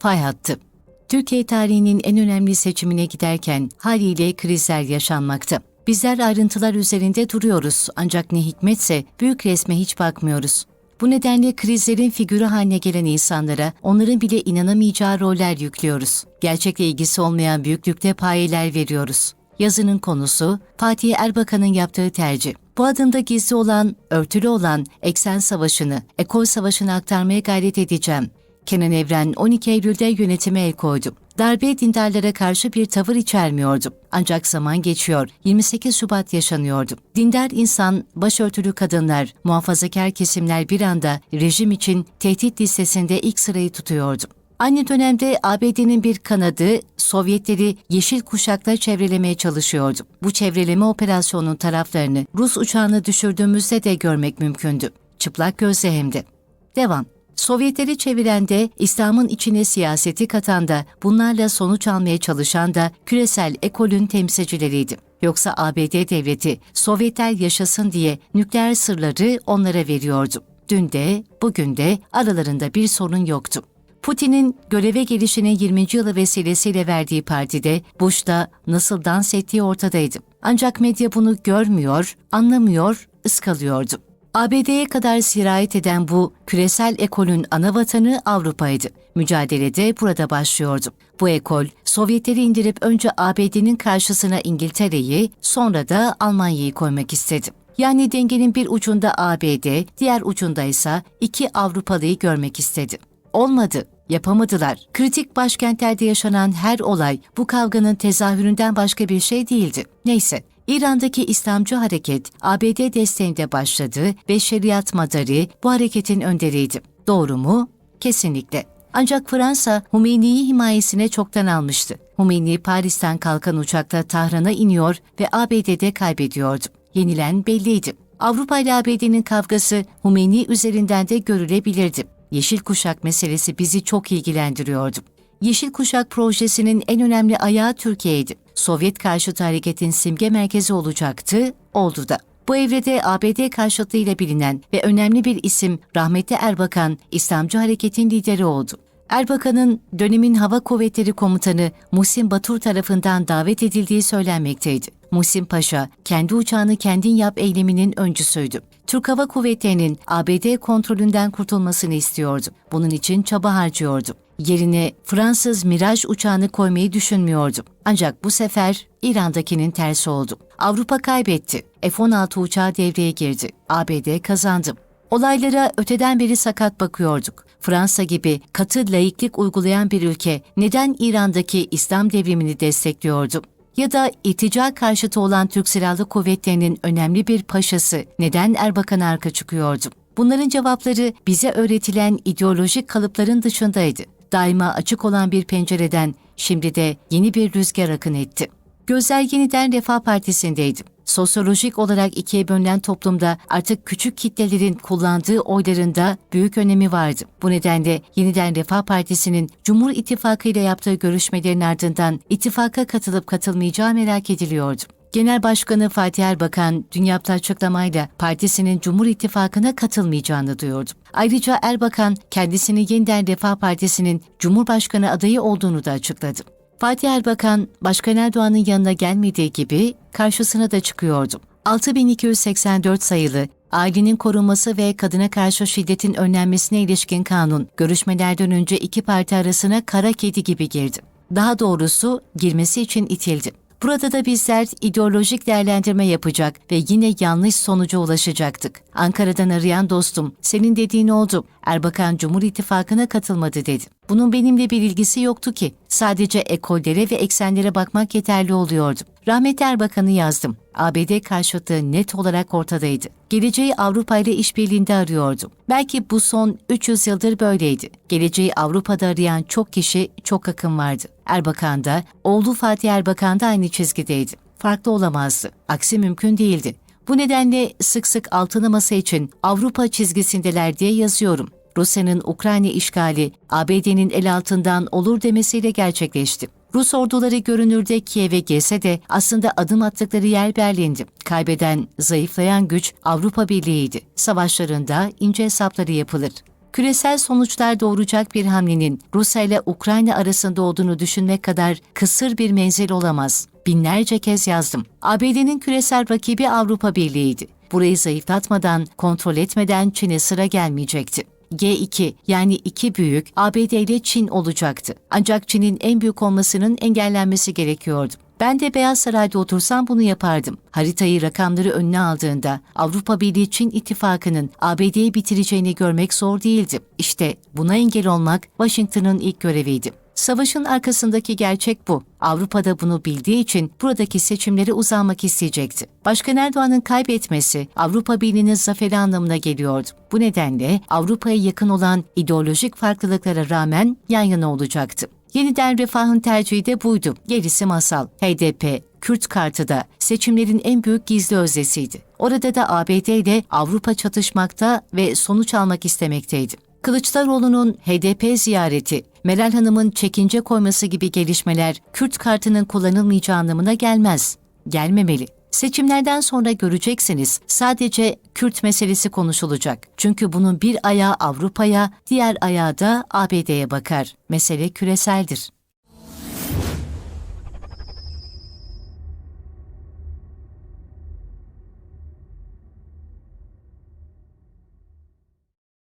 fay hattı. Türkiye tarihinin en önemli seçimine giderken haliyle krizler yaşanmakta. Bizler ayrıntılar üzerinde duruyoruz ancak ne hikmetse büyük resme hiç bakmıyoruz. Bu nedenle krizlerin figürü haline gelen insanlara onların bile inanamayacağı roller yüklüyoruz. Gerçekle ilgisi olmayan büyüklükte payeler veriyoruz. Yazının konusu Fatih Erbakan'ın yaptığı tercih. Bu adımda gizli olan, örtülü olan eksen savaşını, ekol savaşını aktarmaya gayret edeceğim. Kenan Evren 12 Eylül'de yönetime el koydu. Darbe dindarlara karşı bir tavır içermiyordu. Ancak zaman geçiyor, 28 Şubat yaşanıyordu. Dindar insan, başörtülü kadınlar, muhafazakar kesimler bir anda rejim için tehdit listesinde ilk sırayı tutuyordu. Aynı dönemde ABD'nin bir kanadı Sovyetleri yeşil kuşakla çevrelemeye çalışıyordu. Bu çevreleme operasyonun taraflarını Rus uçağını düşürdüğümüzde de görmek mümkündü. Çıplak gözle hem de. Devam. Sovyetleri çeviren de, İslam'ın içine siyaseti katan da, bunlarla sonuç almaya çalışan da küresel ekolün temsilcileriydi. Yoksa ABD devleti Sovyetler yaşasın diye nükleer sırları onlara veriyordu. Dün de, bugün de aralarında bir sorun yoktu. Putin'in göreve gelişinin 20. yılı vesilesiyle verdiği partide Bush'ta nasıl dans ettiği ortadaydı. Ancak medya bunu görmüyor, anlamıyor, ıskalıyordu. ABD'ye kadar sirayet eden bu küresel ekolün ana vatanı Avrupa'ydı. Mücadele de burada başlıyordu. Bu ekol, Sovyetleri indirip önce ABD'nin karşısına İngiltere'yi, sonra da Almanya'yı koymak istedi. Yani dengenin bir ucunda ABD, diğer ucunda ise iki Avrupalıyı görmek istedi. Olmadı, yapamadılar. Kritik başkentlerde yaşanan her olay bu kavganın tezahüründen başka bir şey değildi. Neyse, İran'daki İslamcı hareket ABD desteğinde başladı ve şeriat madari bu hareketin önderiydi. Doğru mu? Kesinlikle. Ancak Fransa Hümeyni'yi himayesine çoktan almıştı. Hümeyni Paris'ten kalkan uçakla Tahran'a iniyor ve ABD'de kaybediyordu. Yenilen belliydi. Avrupa ile ABD'nin kavgası Hümeyni üzerinden de görülebilirdi. Yeşil kuşak meselesi bizi çok ilgilendiriyordu. Yeşil Kuşak projesinin en önemli ayağı Türkiye'ydi. Sovyet karşıtı hareketin simge merkezi olacaktı, oldu da. Bu evrede ABD karşıtlığıyla bilinen ve önemli bir isim rahmetli Erbakan, İslamcı hareketin lideri oldu. Erbakan'ın dönemin Hava Kuvvetleri Komutanı Muhsin Batur tarafından davet edildiği söylenmekteydi. Muhsin Paşa, kendi uçağını kendin yap eyleminin öncüsüydü. Türk Hava Kuvvetleri'nin ABD kontrolünden kurtulmasını istiyordu. Bunun için çaba harcıyordu. Yerine Fransız Mirage uçağını koymayı düşünmüyordu. Ancak bu sefer İran'dakinin tersi oldu. Avrupa kaybetti. F-16 uçağı devreye girdi. ABD kazandı. Olaylara öteden beri sakat bakıyorduk. Fransa gibi katı laiklik uygulayan bir ülke neden İran'daki İslam devrimini destekliyordu? Ya da irtica karşıtı olan Türk Silahlı Kuvvetleri'nin önemli bir paşası neden Erbakan'a arka çıkıyordu? Bunların cevapları bize öğretilen ideolojik kalıpların dışındaydı. Daima açık olan bir pencereden şimdi de yeni bir rüzgar akın etti. Gözler yeniden Refah Partisi'ndeydi. Sosyolojik olarak ikiye bölünen toplumda artık küçük kitlelerin kullandığı oylarında büyük önemi vardı. Bu nedenle yeniden Refah Partisi'nin Cumhur İttifakı ile yaptığı görüşmelerin ardından ittifaka katılıp katılmayacağı merak ediliyordu. Genel Başkanı Fatih Erbakan dün yaptığı açıklamayla partisinin Cumhur İttifakı'na katılmayacağını duyurdu. Ayrıca Erbakan kendisini yeniden Refah Partisi'nin Cumhurbaşkanı adayı olduğunu da açıkladı. Fatih Erbakan, Başkan Erdoğan'ın yanına gelmediği gibi karşısına da çıkıyordu. 6284 sayılı ailenin korunması ve kadına karşı şiddetin önlenmesine ilişkin kanun, görüşmelerden önce iki parti arasına kara kedi gibi girdi. Daha doğrusu girmesi için itildi. Burada da bizler ideolojik değerlendirme yapacak ve yine yanlış sonuca ulaşacaktık. Ankara'dan arayan dostum, senin dediğin oldu. Erbakan Cumhur İttifakı'na katılmadı dedi. Bunun benimle bir ilgisi yoktu ki. Sadece ekollere ve eksenlere bakmak yeterli oluyordu. Rahmetli Erbakan'ı yazdım. ABD karşıtlığı net olarak ortadaydı. Geleceği Avrupa ile işbirliğinde arıyordu. Belki bu son 300 yıldır böyleydi. Geleceği Avrupa'da arayan çok kişi, çok akım vardı. Erbakan da, oğlu Fatih Erbakan da aynı çizgideydi. Farklı olamazdı. Aksi mümkün değildi. Bu nedenle sık sık altını masa için Avrupa çizgisindeler diye yazıyorum. Rusya'nın Ukrayna işgali ABD'nin el altından olur demesiyle gerçekleşti. Rus orduları görünürde Kiev'e gelse de aslında adım attıkları yer Berlin'di. Kaybeden, zayıflayan güç Avrupa Birliği'ydi. Savaşlarında ince hesapları yapılır. Küresel sonuçlar doğuracak bir hamlenin Rusya ile Ukrayna arasında olduğunu düşünmek kadar kısır bir menzil olamaz. Binlerce kez yazdım. ABD'nin küresel rakibi Avrupa Birliği'ydi. Burayı zayıflatmadan, kontrol etmeden Çin'e sıra gelmeyecekti. G2 yani iki büyük ABD ile Çin olacaktı. Ancak Çin'in en büyük olmasının engellenmesi gerekiyordu. Ben de Beyaz Saray'da otursam bunu yapardım. Haritayı rakamları önüne aldığında Avrupa Birliği Çin ittifakının ABD'yi bitireceğini görmek zor değildi. İşte buna engel olmak Washington'ın ilk göreviydi. Savaşın arkasındaki gerçek bu. Avrupa'da bunu bildiği için buradaki seçimleri uzanmak isteyecekti. Başkan Erdoğan'ın kaybetmesi Avrupa Birliği'nin zaferi anlamına geliyordu. Bu nedenle Avrupa'ya yakın olan ideolojik farklılıklara rağmen yan yana olacaktı. Yeniden refahın tercihi de buydu. Gerisi masal. HDP, Kürt kartı da seçimlerin en büyük gizli özdesiydi. Orada da ABD ile Avrupa çatışmakta ve sonuç almak istemekteydi. Kılıçdaroğlu'nun HDP ziyareti, Meral Hanım'ın çekince koyması gibi gelişmeler Kürt kartının kullanılmayacağı anlamına gelmez. Gelmemeli. Seçimlerden sonra göreceksiniz sadece Kürt meselesi konuşulacak. Çünkü bunun bir ayağı Avrupa'ya, diğer ayağı da ABD'ye bakar. Mesele küreseldir.